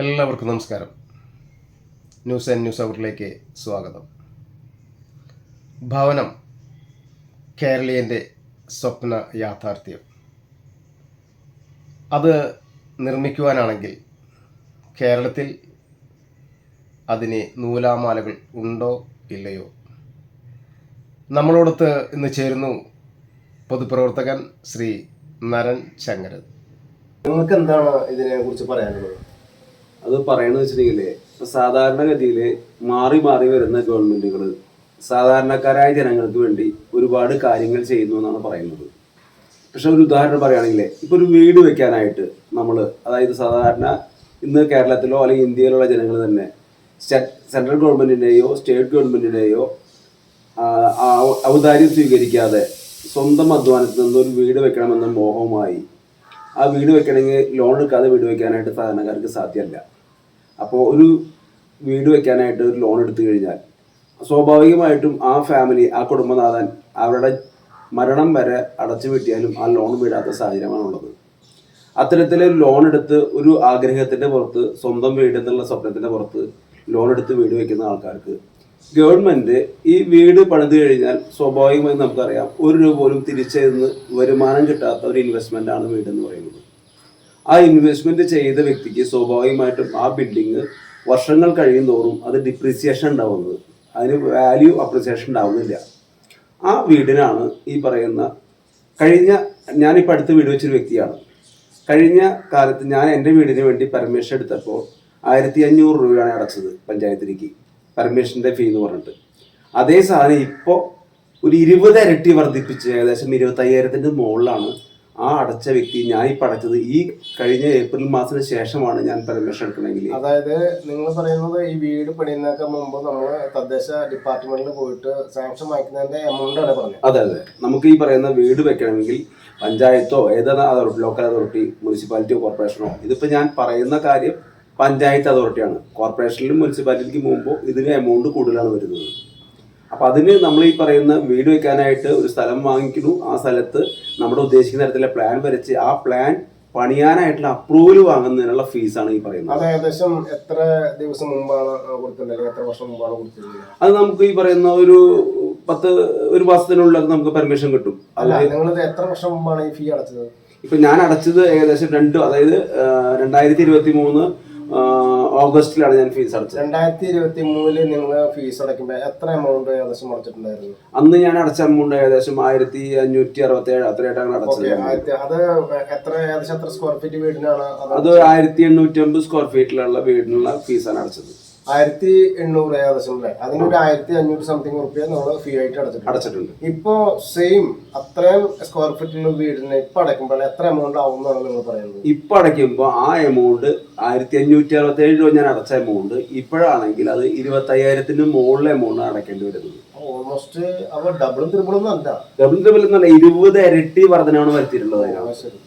എല്ലാവർക്കും നമസ്കാരം. News and news അവറിലേക്ക് സ്വാഗതം. ഭവനം കേരളീയന്റെ സ്വപ്ന യാഥാർത്ഥ്യം. അത് നിർമ്മിക്കുവാനാണെങ്കിൽ കേരളത്തിൽ അതിന് നൂലാമാലകൾ ഉണ്ടോ ഇല്ലയോ? നമ്മളോടൊത്ത് ഇന്ന് ചേരുന്നു പൊതുപ്രവർത്തകൻ ശ്രീ നരൻ ചങ്ങരൻ നിങ്ങൾക്ക് എന്താണ് ഇതിനെ കുറിച്ച് പറയാനുള്ളത്? അത് പറയണെന്ന് വെച്ചിട്ടുണ്ടെങ്കിൽ സാധാരണഗതിയിൽ മാറി മാറി വരുന്ന ഗവൺമെന്റുകൾ സാധാരണക്കാരായ ജനങ്ങൾക്ക് വേണ്ടി ഒരുപാട് കാര്യങ്ങൾ ചെയ്യുന്നു എന്നാണ് പറയുന്നത്. പക്ഷെ ഒരു ഉദാഹരണം പറയുകയാണെങ്കിൽ ഇപ്പോൾ ഒരു വീട് വെക്കാനായിട്ട് നമ്മൾ അതായത് സാധാരണ ഇന്ന് കേരളത്തിലോ അല്ലെങ്കിൽ ഇന്ത്യയിലുള്ള ജനങ്ങൾ തന്നെ സെൻട്രൽ ഗവൺമെന്റിന്റെയോ സ്റ്റേറ്റ് ഗവൺമെന്റിന്റെയോ ഔദാര്യം സ്വീകരിക്കാതെ സ്വന്തം അധ്വാനത്തിൽ നിന്ന് ഒരു വീട് വെക്കണമെന്ന മോഹവുമായി ആ വീട് വെക്കണമെങ്കിൽ ലോൺ എടുക്കാതെ വീട് വെക്കാനായിട്ട് സാധാരണക്കാർക്ക് സാധ്യമല്ല. അപ്പോൾ ഒരു വീട് വെക്കാനായിട്ട് ഒരു ലോൺ എടുത്തു കഴിഞ്ഞാൽ സ്വാഭാവികമായിട്ടും ആ ഫാമിലി ആ കുടുംബനാഥൻ അവരുടെ മരണം വരെ അടച്ചു വീട്ടിയാലും ആ ലോൺ വീടാത്ത സാഹചര്യമാണുള്ളത് അത്തരത്തിൽ ലോൺ എടുത്ത് ഒരു ആഗ്രഹത്തിന്റെ പുറത്ത് സ്വന്തം വീട് എന്നുള്ള സ്വപ്നത്തിന്റെ പുറത്ത് ലോൺ എടുത്ത് വീട് വെക്കുന്ന ആൾക്കാർക്ക് ഗവൺമെന്റ് ഈ വീട് പണിത് കഴിഞ്ഞാൽ സ്വാഭാവികമായും നമുക്കറിയാം ഒരു രൂപ പോലും തിരിച്ചെന്ന് വരുമാനം കിട്ടാത്ത ഒരു ഇൻവെസ്റ്റ്മെന്റ് ആണ് വീട് എന്ന് പറയുന്നത്. ആ ഇൻവെസ്റ്റ്മെന്റ് ചെയ്ത വ്യക്തിക്ക് സ്വാഭാവികമായിട്ടും ആ ബിൽഡിങ് വർഷങ്ങൾ കഴിയും തോറും അത് ഡിപ്രീസിയേഷൻ ഉണ്ടാവുന്നത്. അതിന് വാല്യൂ അപ്രിസിയേഷൻ ഉണ്ടാവുന്നില്ല. ആ വീടിനാണ് ഈ പറയുന്ന കഴിഞ്ഞ ഞാനിപ്പോൾ അടുത്ത് വീട് വെച്ചൊരു വ്യക്തിയാണ്. കഴിഞ്ഞ കാലത്ത് ഞാൻ എന്റെ വീടിന് വേണ്ടി പെർമിഷൻ എടുത്തപ്പോൾ ആയിരത്തി അഞ്ഞൂറ് രൂപയാണ് അടച്ചത് പഞ്ചായത്തിലേക്ക്. പെർമിഷന്റെ ഫീ എന്ന് പറഞ്ഞിട്ട്. അതേ സാധനം ഇപ്പോൾ ഒരു ഇരുപത് ഇരട്ടി വർദ്ധിപ്പിച്ച് ഏകദേശം ഇരുപത്തയ്യായിരത്തിന്റെ മുകളിലാണ് ആ അടച്ച വ്യക്തി ഞാൻ ഇപ്പം അടച്ചത് ഈ കഴിഞ്ഞ ഏപ്രിൽ മാസത്തിന് ശേഷമാണ് ഞാൻ പെർമിഷൻ എടുക്കണമെങ്കിൽ. അതായത് നിങ്ങൾ പറയുന്നത് ഈ വീട് പണിയുന്നതിനൊക്കെ മുമ്പ് നമ്മൾ തദ്ദേശ ഡിപ്പാർട്ട്മെന്റിൽ പോയിട്ട് സാങ്ഷൻ വാങ്ങിക്കുന്നതിന്റെ എമൗണ്ട് ആണ് പറഞ്ഞത്. അതെ അതെ. നമുക്ക് ഈ പറയുന്ന വീട് വെക്കണമെങ്കിൽ പഞ്ചായത്തോ ഏതാണ് അതോറിറ്റി ലോക്കൽ അതോറിറ്റി മുനിസിപ്പാലിറ്റിയോ കോർപ്പറേഷനോ ഇതിപ്പോൾ ഞാൻ പറയുന്ന കാര്യം പഞ്ചായത്ത് അതോറിറ്റിയാണ്. കോർപ്പറേഷനിലും മുനിസിപ്പാലിറ്റിക്ക് പോകുമ്പോൾ ഇതിന് എമൗണ്ട് കൂടുതലാണ് വരുന്നത്. അപ്പോൾ അതിന് നമ്മൾ ഈ പറയുന്ന വീട് വെക്കാനായിട്ട് ഒരു സ്ഥലം വാങ്ങിക്കുന്നു. ആ സ്ഥലത്ത് നമ്മുടെ ഉദ്ദേശിക്കുന്ന തരത്തിലെ പ്ലാൻ വരച്ച് ആ പ്ലാൻ പണിയാനായിട്ടുള്ള അപ്രൂവൽ വാങ്ങുന്നതിനുള്ള ഫീസാണ് ഈ പറയുന്നത്. അത് ഏകദേശം എത്ര ദിവസം മുമ്പാണ് കൊടുത്തിട്ടുണ്ടെങ്കിൽ എത്ര വർഷം മുമ്പാണ് കൊടുത്തിട്ടുള്ളത് അത് നമുക്ക് ഈ പറയുന്ന ഒരു പത്ത് ഒരു മാസത്തിനുള്ളിൽ നമുക്ക് പെർമിഷൻ കിട്ടും. അല്ല നിങ്ങളിത് എത്ര വർഷം മുമ്പാണ് ഈ ഫീ അടച്ചത്? ഇപ്പൊ ഞാൻ അടച്ചത് ഏകദേശം രണ്ട് അതായത് രണ്ടായിരത്തി ഇരുപത്തി മൂന്ന് ഓഗസ്റ്റിലാണ് ഞാൻ ഫീസ് അടച്ചത്. രണ്ടായിരത്തി ഇരുപത്തി മൂന്നിൽ നിങ്ങൾ ഫീസ് അടയ്ക്കുമ്പോൾ എത്ര എമൗണ്ട് ഏകദേശം അടച്ചിട്ടുണ്ടായിരുന്നു? അന്ന് ഞാൻ അടച്ച എമൗണ്ട് ഏകദേശം ആയിരത്തി അഞ്ഞൂറ്റി അറുപത്തി ഏഴ് അത്രയായിട്ടാണ് അടച്ചത് അത് എത്ര ഏകദേശം എത്ര സ്ക്വയർ ഫീറ്റ് വീടിനാണ്? അത് ആയിരത്തി എണ്ണൂറ്റി അമ്പത് സ്ക്വയർ ഫീറ്റിലുള്ള വീടിനുള്ള ഫീസാണ് അടച്ചത്. ആയിരത്തി എണ്ണൂറ് ഏകദേശം അല്ലേ? അതിനൊരു ആയിരത്തി അഞ്ഞൂറ് സംതിങ് റുപ്യ നമ്മൾ ഫീ ആയിട്ട് അടച്ചിട്ടുണ്ട്. അടച്ചിട്ടുണ്ട്. ഇപ്പോ സെയിം അത്രയും സ്ക്വയർ ഫീറ്റിലുള്ള വീടിന് ഇപ്പൊ അടയ്ക്കുമ്പോൾ എത്ര എമൗണ്ട് ആവും എന്നാണ് നിങ്ങൾ പറയുന്നത്? ഇപ്പൊ അടയ്ക്കുമ്പോൾ ആ എമൗണ്ട് ആയിരത്തി അഞ്ഞൂറ്റി അറുപത്തി ഏഴ് രൂപ ഞാൻ അടച്ച എമൗണ്ട് ഇപ്പോഴാണെങ്കിൽ അത് ഇരുപത്തി അയ്യായിരത്തിന് മുകളിലെ എമൗണ്ട് അടയ്ക്കേണ്ടി വരുന്നത്. ഓൾമോസ്റ്റ് അവ ഡബിളും ത്രിബിളും അല്ല ഡബിൾ ഡബിൾ എന്നല്ല ഇരുപത് ഇരട്ടി വർധനമാണ് വരുത്തിയിട്ടുള്ളത് ശരി.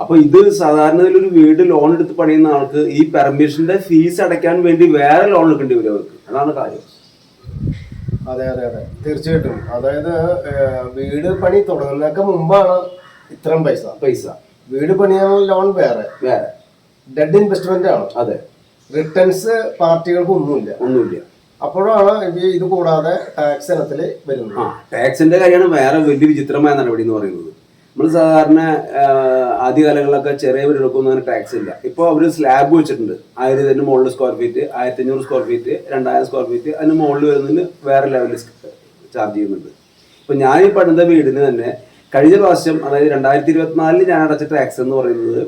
അപ്പൊ ഇത് സാധാരണ ഒരു വീട് ലോൺ എടുത്ത് പണിയുന്ന ആൾക്ക് ഈ പെർമിഷന്റെ ഫീസ് അടയ്ക്കാൻ വേണ്ടി വേറെ ലോൺ എടുക്കേണ്ടി വരും അവർക്ക്. അതാണ് കാര്യം. അതെ അതെ അതെ. തീർച്ചയായിട്ടും. അതായത് വീട് പണി തുടങ്ങുന്നതിനൊക്കെ മുമ്പാണ് ഇത്രയും പൈസ. പൈസ. വീട് പണിയാനുള്ള ലോൺ വേറെ. വേറെ. ഡെഡ് ഇൻവെസ്റ്റ്മെന്റ് ആണ്. അതെ. റിട്ടേൺസ് പാർട്ടികൾക്ക് ഒന്നുമില്ല. ഒന്നുമില്ല. അപ്പോഴാണ് ഇത് കൂടാതെ ടാക്സ് ഇനത്തിൽ വരുന്നത്. ടാക്സിന്റെ കാര്യമാണ് വേറെ വലിയ വിചിത്രമായ നടപടി എന്ന് പറയുന്നത്. നമ്മൾ സാധാരണ ആദ്യകാലങ്ങളിലൊക്കെ ചെറിയ വീടുകൾക്കൊന്നും അങ്ങനെ ടാക്സ് ഇല്ല. ഇപ്പോൾ അവർ സ്ലാബ് വെച്ചിട്ടുണ്ട്. ആയിരത്തിന് മുകളിൽ സ്ക്വയർ ഫീറ്റ് ആയിരത്തി അഞ്ഞൂറ് സ്ക്വയർ ഫീറ്റ് രണ്ടായിരം സ്ക്വയർ ഫീറ്റ് അതിന് മുകളിൽ വരുന്നതിന് വേറെ ലെവലിൽ ചാർജ് ചെയ്യുന്നുണ്ട്. ഇപ്പം ഞാൻ ഈ പണിത വീടിന് തന്നെ കഴിഞ്ഞ പ്രാവശ്യം അതായത് രണ്ടായിരത്തി ഇരുപത്തിനാലിൽ ഞാൻ അടച്ച ടാക്സ് എന്ന് പറയുന്നത്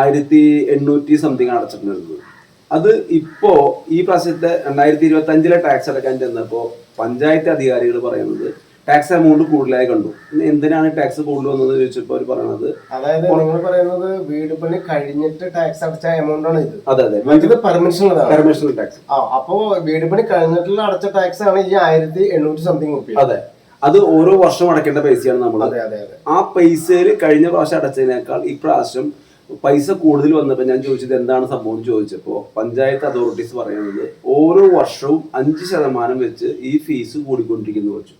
ആയിരത്തി എണ്ണൂറ്റി സംതിങ് അടച്ചിട്ടുണ്ടായിരുന്നത്. അത് ഇപ്പോ ഈ പ്രാവശ്യത്തെ രണ്ടായിരത്തി ഇരുപത്തി അഞ്ചിലെ ടാക്സ് അടക്കാൻ ചെന്നപ്പോൾ പഞ്ചായത്ത് അധികാരികൾ പറയുന്നത് ടാക്സ് എമൗണ്ട് കൂടുതലായി കണ്ടു. പിന്നെ എന്തിനാണ് ടാക്സ് കൂടുതൽ വന്നത് ചോദിച്ചപ്പോൾ അവർ പറയണത് അതായത് നിങ്ങൾ പറയുന്നത് വീട് പണി കഴിഞ്ഞിട്ട് ടാക്സ് അടച്ച എമൗണ്ട് ആണ് ഇത്. അതെ അതെ. ഇത് പെർമിഷൻ പെർമിഷൻ ടാക്സ് ആ അപ്പോ വീട് പണി കഴിഞ്ഞിട്ടുള്ള അടച്ച ടാക്സ് ആണ് ഈ ആയിരത്തി എണ്ണൂറ്റി സംതിങ് റുപ്യ അതെ. അത് ഓരോ വർഷം അടക്കേണ്ട പൈസയാണ് നമ്മൾ ആ പൈസയിൽ കഴിഞ്ഞ പ്രാവശ്യം അടച്ചതിനേക്കാൾ ഇപ്രാവശ്യം പൈസ കൂടുതൽ വന്നപ്പോൾ ഞാൻ ചോദിച്ചത് എന്താണ് സംഭവം എന്ന് ചോദിച്ചപ്പോൾ പഞ്ചായത്ത് അതോറിറ്റീസ് പറയുന്നത് ഓരോ വർഷവും അഞ്ച് ശതമാനം വെച്ച് ഈ ഫീസ് കൂടിക്കൊണ്ടിരിക്കുന്നു വെച്ചു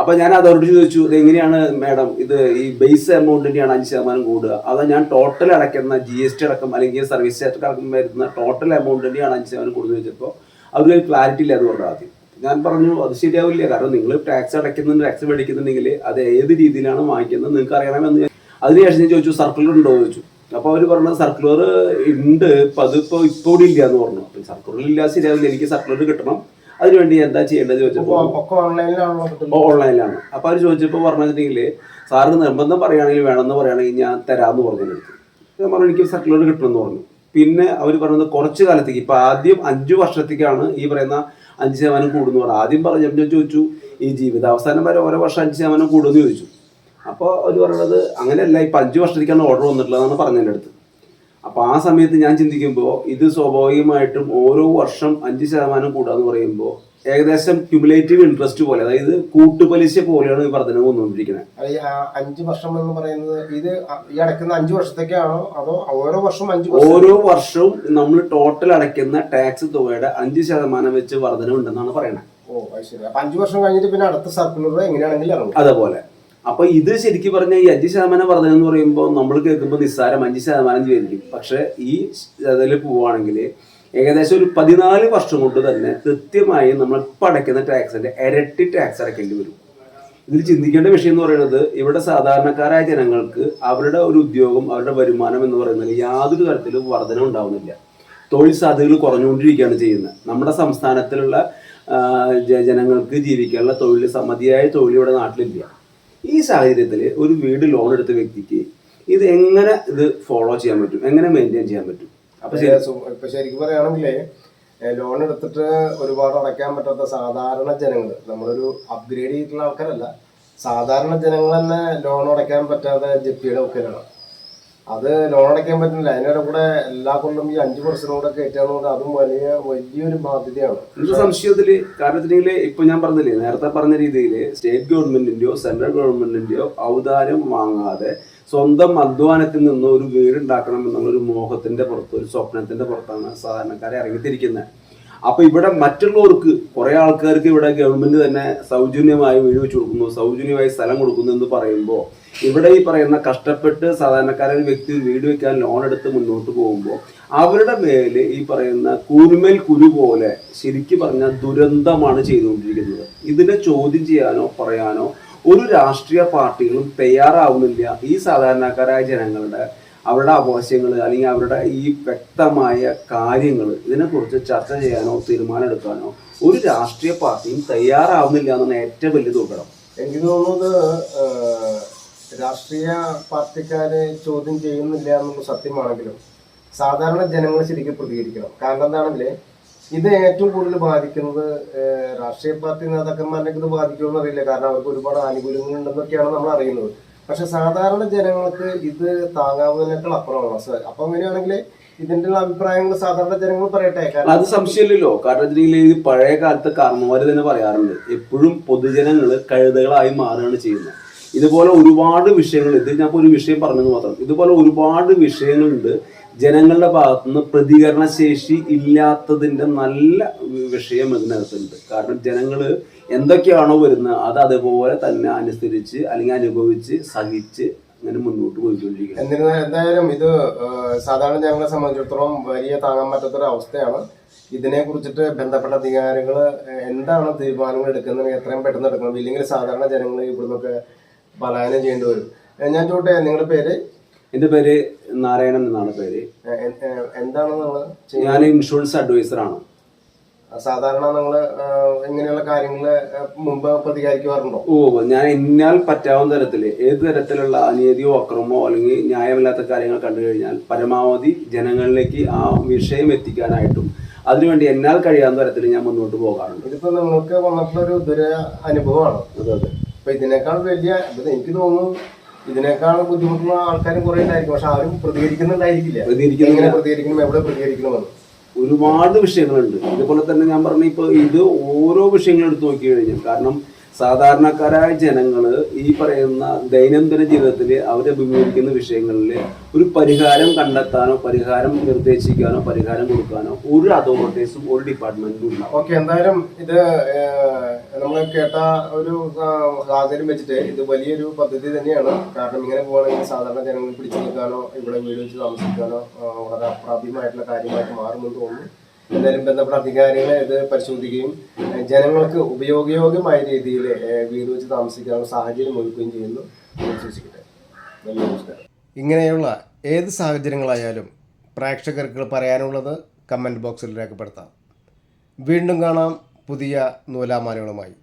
അപ്പൊ ഞാൻ അതോറിറ്റി ചോദിച്ചു ഇത് എങ്ങനെയാണ് മാഡം ഇത് ഈ ബേസ് എമൗണ്ടിന്റെയാണ് അഞ്ച് ശതമാനം കൂടുക? അതോ ഞാൻ ടോട്ടൽ അടയ്ക്കുന്ന ജി എസ് ടി അടക്കം അല്ലെങ്കിൽ സർവീസ് ടാക്സ് അടക്കം വരുന്ന ടോട്ടൽ എമൗണ്ടിന്റെയാണ് അഞ്ച് ശതമാനം കൂടുതൽ ചോദിച്ചപ്പോൾ അവർക്ക് ക്ലാരിറ്റി ഇല്ല എന്ന് പറഞ്ഞു ആദ്യം. ഞാൻ പറഞ്ഞു അത് ശരിയാവില്ല. കാരണം നിങ്ങൾ ടാക്സ് അടയ്ക്കുന്നുണ്ട് ടാക്സ് മേടിക്കുന്നുണ്ടെങ്കിൽ അത് ഏത് രീതിയിലാണ് വാങ്ങിക്കുന്നത് നിങ്ങൾക്ക് അറിയണമെന്ന് അതിനുശേഷം ഞാൻ ചോദിച്ചു സർക്കുലർ ഉണ്ടോ? ചോദിച്ചു. അപ്പൊ അവർ പറഞ്ഞത് സർക്കുലർ ഉണ്ട്. ഇപ്പൊ അതിപ്പോ ഇപ്പൊ ഇവിടെ ഇല്ല എന്ന് പറഞ്ഞു. സർക്കുലർ ഇല്ല ശരിയാവില്ല. എനിക്ക് സർക്കുലർ കിട്ടണം. അതിനുവേണ്ടി എന്താ ചെയ്യേണ്ടത് ചോദിച്ചപ്പോൾ ഓൺലൈനിലാണ്. അപ്പൊ അവർ ചോദിച്ചപ്പോൾ പറഞ്ഞിട്ടുണ്ടെങ്കിൽ സാറ് നിർബന്ധം പറയുകയാണെങ്കിൽ വേണമെന്ന് പറയുകയാണെങ്കിൽ ഞാൻ തരാമെന്ന് പറഞ്ഞു എടുത്തു ഞാൻ പറഞ്ഞു എനിക്ക് സർക്കുലർ കിട്ടുമെന്ന് പറഞ്ഞു. പിന്നെ അവർ പറഞ്ഞത് കുറച്ച് കാലത്തേക്ക് ഇപ്പൊ ആദ്യം അഞ്ചു വർഷത്തേക്കാണ് ഈ പറയുന്ന അഞ്ച് ശതമാനം കൂടുന്നു പറഞ്ഞു ആദ്യം പറഞ്ഞപ്പോൾ ഞാൻ ചോദിച്ചു ഈ ജീവിതാവസാനം വരെ ഓരോ വർഷം അഞ്ച് ശതമാനം കൂടുമെന്ന് ചോദിച്ചു. അപ്പോൾ അവർ പറയുന്നത് അങ്ങനെയല്ല ഇപ്പം അഞ്ച് വർഷത്തേക്കാണ് ഓർഡർ വന്നിട്ടുള്ളതെന്നാണ് പറഞ്ഞതിന്റെ അടുത്ത്. അപ്പൊ ആ സമയത്ത് ഞാൻ ചിന്തിക്കുമ്പോൾ ഇത് സ്വാഭാവികമായിട്ടും ഓരോ വർഷം അഞ്ച് ശതമാനം കൂടാന്ന് പറയുമ്പോൾ ഏകദേശം ക്യുമുലേറ്റീവ് ഇൻട്രസ്റ്റ് പോലെ അതായത് കൂട്ടുപലിശ പോലെയാണ് ഈ വർധന വന്നുകൊണ്ടിരിക്കുന്നത്. അഞ്ചു വർഷം എന്ന് പറയുന്നത് ഇത് ഈ അടക്കുന്ന അഞ്ച് വർഷത്തേക്കാണോ? അതോ ഓരോ വർഷവും അഞ്ച് ഓരോ വർഷവും നമ്മൾ ടോട്ടൽ അടയ്ക്കുന്ന ടാക്സ് തുകയുടെ അഞ്ച് ശതമാനം വെച്ച് വർധന ഉണ്ടെന്നാണ് പറയുന്നത് ഓ അത് ശരി. അപ്പൊ അഞ്ച് വർഷം കഴിഞ്ഞിട്ട് പിന്നെ അടുത്ത സർക്കുലർ എങ്ങനെയാണെങ്കിലും ഇറങ്ങും. അതേപോലെ. അപ്പൊ ഇത് ശരിക്കും പറഞ്ഞാൽ ഈ അഞ്ച് ശതമാനം വർധന എന്ന് പറയുമ്പോൾ നമ്മൾ കേൾക്കുമ്പോൾ നിസ്സാരം അഞ്ച് ശതമാനം വിചാരിക്കും പക്ഷെ ഈ ഇതിൽ പോവുകയാണെങ്കിൽ ഏകദേശം ഒരു പതിനാല് വർഷം കൊണ്ട് തന്നെ കൃത്യമായി നമ്മൾ ഇപ്പം അടയ്ക്കുന്ന ടാക്സിന്റെ ഇരട്ടി ടാക്സ് അടയ്ക്കേണ്ടി വരും. ഇതിൽ ചിന്തിക്കേണ്ട വിഷയം എന്ന് പറയുന്നത് ഇവിടെ സാധാരണക്കാരായ ജനങ്ങൾക്ക് അവരുടെ ഒരു ഉദ്യോഗം അവരുടെ വരുമാനം എന്ന് പറയുന്നത് യാതൊരു തരത്തിലും വർധന ഉണ്ടാവുന്നില്ല. തൊഴിൽ സാധ്യതകൾ കുറഞ്ഞുകൊണ്ടിരിക്കുകയാണ് ചെയ്യുന്നത്. നമ്മുടെ സംസ്ഥാനത്തിലുള്ള ജനങ്ങൾക്ക് ജീവിക്കാനുള്ള തൊഴിൽ മതിയായ തൊഴിൽ ഇവിടെ നാട്ടിലില്ല. ഈ സാഹചര്യത്തിൽ ഒരു വീട് ലോൺ എടുത്ത വ്യക്തിക്ക് ഇത് എങ്ങനെ ഇത് ഫോളോ ചെയ്യാൻ പറ്റും? എങ്ങനെ മെയിന്റെയിൻ ചെയ്യാൻ പറ്റും? അപ്പൊ ഇപ്പൊ ശരിക്കും പറയുകയാണെങ്കിലേ ലോൺ എടുത്തിട്ട് ഒരുപാട് അടയ്ക്കാൻ പറ്റാത്ത സാധാരണ ജനങ്ങൾ നമ്മളൊരു അപ്ഗ്രേഡ് ചെയ്തിട്ടുള്ള ആൾക്കാരല്ല സാധാരണ ജനങ്ങൾ തന്നെ ലോൺ അടയ്ക്കാൻ പറ്റാത്ത ജപ്തിയുടെ ഒക്കെയാണ് അത് ലോൺ അടയ്ക്കാൻ പറ്റുന്നില്ല. അതിനിടെ കൂടെ എല്ലാ കൊല്ലം ഈ അഞ്ചു പെർസെന്റ് കൂടെ കയറ്റാന്നുകൊണ്ട് അതും വലിയ വലിയൊരു ബാധ്യതയാണ്. എന്റെ സംശയത്തിൽ കാരണം ഇപ്പൊ ഞാൻ പറഞ്ഞില്ലേ നേരത്തെ പറഞ്ഞ രീതിയിൽ സ്റ്റേറ്റ് ഗവൺമെന്റിന്റെയോ സെൻട്രൽ ഗവൺമെന്റിന്റെയോ ഔദാര്യം വാങ്ങാതെ സ്വന്തം അധ്വാനത്തിൽ നിന്ന് ഒരു വീട് ഉണ്ടാക്കണം എന്നുള്ള ഒരു മോഹത്തിന്റെ പുറത്ത് ഒരു സ്വപ്നത്തിന്റെ പുറത്താണ് സാധാരണക്കാരെ ഇറങ്ങിത്തിരിക്കുന്നത് അപ്പൊ ഇവിടെ മറ്റുള്ളവർക്ക് കുറെ ആൾക്കാർക്ക് ഇവിടെ ഗവൺമെന്റ് തന്നെ സൗജന്യമായി വീട് വെച്ച് കൊടുക്കുന്നു സൗജന്യമായി സ്ഥലം കൊടുക്കുന്നു എന്ന് പറയുമ്പോൾ ഇവിടെ ഈ പറയുന്ന കഷ്ടപ്പെട്ട് സാധാരണക്കാരൻ വ്യക്തി വീട് വെക്കാൻ ലോൺ എടുത്ത് മുന്നോട്ട് പോകുമ്പോൾ അവരുടെ മേൽ ഈ പറയുന്ന കുരുമേൽ കുരു പോലെ ശരിക്കും പറഞ്ഞ ദുരന്തമാണ് ചെയ്തുകൊണ്ടിരിക്കുന്നത്. ഇതിനെ ചോദ്യം ചെയ്യാനോ പറയാനോ ഒരു രാഷ്ട്രീയ പാർട്ടികളും തയ്യാറാവുന്നില്ല. ഈ സാധാരണക്കാരായ ജനങ്ങളുടെ അവരുടെ ആവശ്യങ്ങൾ അല്ലെങ്കിൽ അവരുടെ ഈ വ്യക്തമായ കാര്യങ്ങൾ ഇതിനെക്കുറിച്ച് ചർച്ച ചെയ്യാനോ തീരുമാനം എടുക്കാനോ ഒരു രാഷ്ട്രീയ പാർട്ടിയും തയ്യാറാവുന്നില്ല എന്നാണ് ഏറ്റവും വലിയ ദുർഘടം. എനിക്ക് തോന്നുന്നത് രാഷ്ട്രീയ പാർട്ടിക്കാരെ ചോദ്യം ചെയ്യുന്നില്ല എന്നുള്ള സത്യമാണെങ്കിലും സാധാരണ ജനങ്ങൾ ശരിക്കും പ്രതികരിക്കണം. കാരണം എന്താണെങ്കിൽ ഇത് ഏറ്റവും കൂടുതൽ ബാധിക്കുന്നത് രാഷ്ട്രീയ പാർട്ടി നേതാക്കന്മാരിലേക്ക് ഇത് ബാധിക്കുമെന്ന് അറിയില്ല. കാരണം അവർക്ക് ഒരുപാട് ആനുകൂല്യങ്ങൾ ഉണ്ടെന്നൊക്കെയാണ് നമ്മൾ അറിയുന്നത്. പക്ഷെ സാധാരണ ജനങ്ങൾക്ക് ഇത് താങ്ങാവുന്നതിനേക്കാൾ അപ്പുറമാണ്. സർ അപ്പൊ അങ്ങനെയാണെങ്കിൽ ഇതിന്റെ അഭിപ്രായങ്ങൾ സാധാരണ ജനങ്ങൾ പറയട്ടെ? അത് സംശയമില്ലല്ലോ. കാരണം വെച്ചിട്ടുണ്ടെങ്കിൽ ഇത് പഴയ കാലത്ത് കർമ്മമാര് തന്നെ പറയാറുണ്ട് എപ്പോഴും പൊതുജനങ്ങൾ കഴുതകളായി മാറുകയാണ് ചെയ്യുന്നത്. ഇതുപോലെ ഒരുപാട് വിഷയങ്ങൾ ഇത് ഞാൻ ഒരു വിഷയം പറഞ്ഞത് മാത്രം ഇതുപോലെ ഒരുപാട് വിഷയങ്ങളുണ്ട് ജനങ്ങളുടെ ഭാഗത്തുനിന്ന് പ്രതികരണ ശേഷി ഇല്ലാത്തതിന്റെ നല്ല വിഷയം ഇതിനകത്തുണ്ട്. കാരണം ജനങ്ങൾ എന്തൊക്കെയാണോ വരുന്നത് അത് അതേപോലെ തന്നെ അനുസരിച്ച് അല്ലെങ്കിൽ അനുഭവിച്ച് സഹിച്ച് അങ്ങനെ മുന്നോട്ട് പോയിക്കൊണ്ടിരിക്കുക എന്നിരുന്നാൽ എന്തായാലും ഇത് സാധാരണ ജനങ്ങളെ സംബന്ധിച്ചിടത്തോളം വലിയ താങ്ങാൻ പറ്റാത്തൊരു അവസ്ഥയാണ്. ഇതിനെ കുറിച്ചിട്ട് ബന്ധപ്പെട്ട അധികാരികൾ എന്താണ് തീരുമാനങ്ങൾ എടുക്കുന്നത് എത്രയും പെട്ടെന്ന് എടുക്കണം. ഇല്ലെങ്കിൽ സാധാരണ ജനങ്ങൾ ഇവിടുന്നൊക്കെ പലായനം ചെയ്യേണ്ടി വരും. ഞാൻ ചോട്ടെ നിങ്ങളുടെ പേര്? എന്റെ പേര് നാരായണൻ എന്നാണ് പേര്. എന്താണ് നിങ്ങൾ ഞാൻ ഇൻഷുറൻസ് അഡ്വൈസർ ആണ്. സാധാരണ നിങ്ങൾ ഇങ്ങനെയുള്ള കാര്യങ്ങൾ മുമ്പ് പ്രതികരിക്കാറുണ്ടോ? ഓ ഞാൻ എന്നാൽ പറ്റാവുന്ന തരത്തിൽ ഏത് തരത്തിലുള്ള അനീതിയോ അക്രമമോ അല്ലെങ്കിൽ ന്യായമില്ലാത്ത കാര്യങ്ങൾ കണ്ടു കഴിഞ്ഞാൽ പരമാവധി ജനങ്ങളിലേക്ക് ആ വിഷയം എത്തിക്കാനായിട്ടും അതിനുവേണ്ടി എന്നാൽ കഴിയാവുന്ന തരത്തിൽ ഞാൻ മുന്നോട്ട് പോകാറുണ്ട്. ഇതിപ്പോ നിങ്ങൾക്ക് വന്നിട്ടുള്ള ഒരു ദുര അനുഭവമാണ് അതെ അതെ. അപ്പൊ ഇതിനേക്കാൾ വലിയ എനിക്ക് തോന്നുന്നു ഇതിനേക്കാൾ ബുദ്ധിമുട്ടുള്ള ആൾക്കാരും കുറെ ഉണ്ടായിരിക്കും. പക്ഷെ ആരും പ്രതികരിക്കുന്നുണ്ടായിരിക്കില്ല. പ്രതികരിക്കുന്ന പ്രതികരിക്കണം എവിടെ പ്രതികരിക്കണമെന്ന്. ഒരുപാട് വിഷയങ്ങളുണ്ട്. ഇതുപോലെ തന്നെ ഞാൻ പറഞ്ഞ ഇപ്പൊ ഇത് ഓരോ വിഷയങ്ങളും എടുത്ത് നോക്കി കഴിഞ്ഞാൽ കാരണം സാധാരണക്കാരായ ജനങ്ങൾ ഈ പറയുന്ന ദൈനംദിന ജീവിതത്തിൽ അവർ അഭിമുഖീകരിക്കുന്ന വിഷയങ്ങളിൽ ഒരു പരിഹാരം കണ്ടെത്താനോ പരിഹാരം നിർദ്ദേശിക്കാനോ പരിഹാരം കൊടുക്കാനോ ഒരു അതോറിറ്റീസും ഒരു ഡിപ്പാർട്ട്മെന്റും ഉണ്ട് ഓക്കെ എന്തായാലും ഇത് നമ്മൾ കേട്ട ഒരു സാഹചര്യം വെച്ചിട്ട് ഇത് വലിയൊരു പദ്ധതി തന്നെയാണ്. കാരണം ഇങ്ങനെ പോകണമെങ്കിൽ സാധാരണ ജനങ്ങൾ പിടിച്ചു നിൽക്കാനോ ഇവിടെ വീട് വെച്ച് താമസിക്കാനോ വളരെ അപ്രാപ്യമായിട്ടുള്ള കാര്യമായിട്ട് മാറുമെന്ന് തോന്നുന്നു. എന്തായാലും ബന്ധപ്പെട്ട അധികാരികളെ ഇത് പരിശോധിക്കുകയും ജനങ്ങൾക്ക് ഉപയോഗയോഗ്യമായ രീതിയിൽ വീട് വെച്ച് താമസിക്കാനുള്ള സാഹചര്യം ഒരുക്കുകയും ചെയ്യുന്നു ഇങ്ങനെയുള്ള ഏത് സാഹചര്യങ്ങളായാലും പ്രേക്ഷകർക്ക് പറയാനുള്ളത് കമന്റ് ബോക്സിൽ രേഖപ്പെടുത്താം. വീണ്ടും കാണാം പുതിയ നൂലാമാലകളുമായി.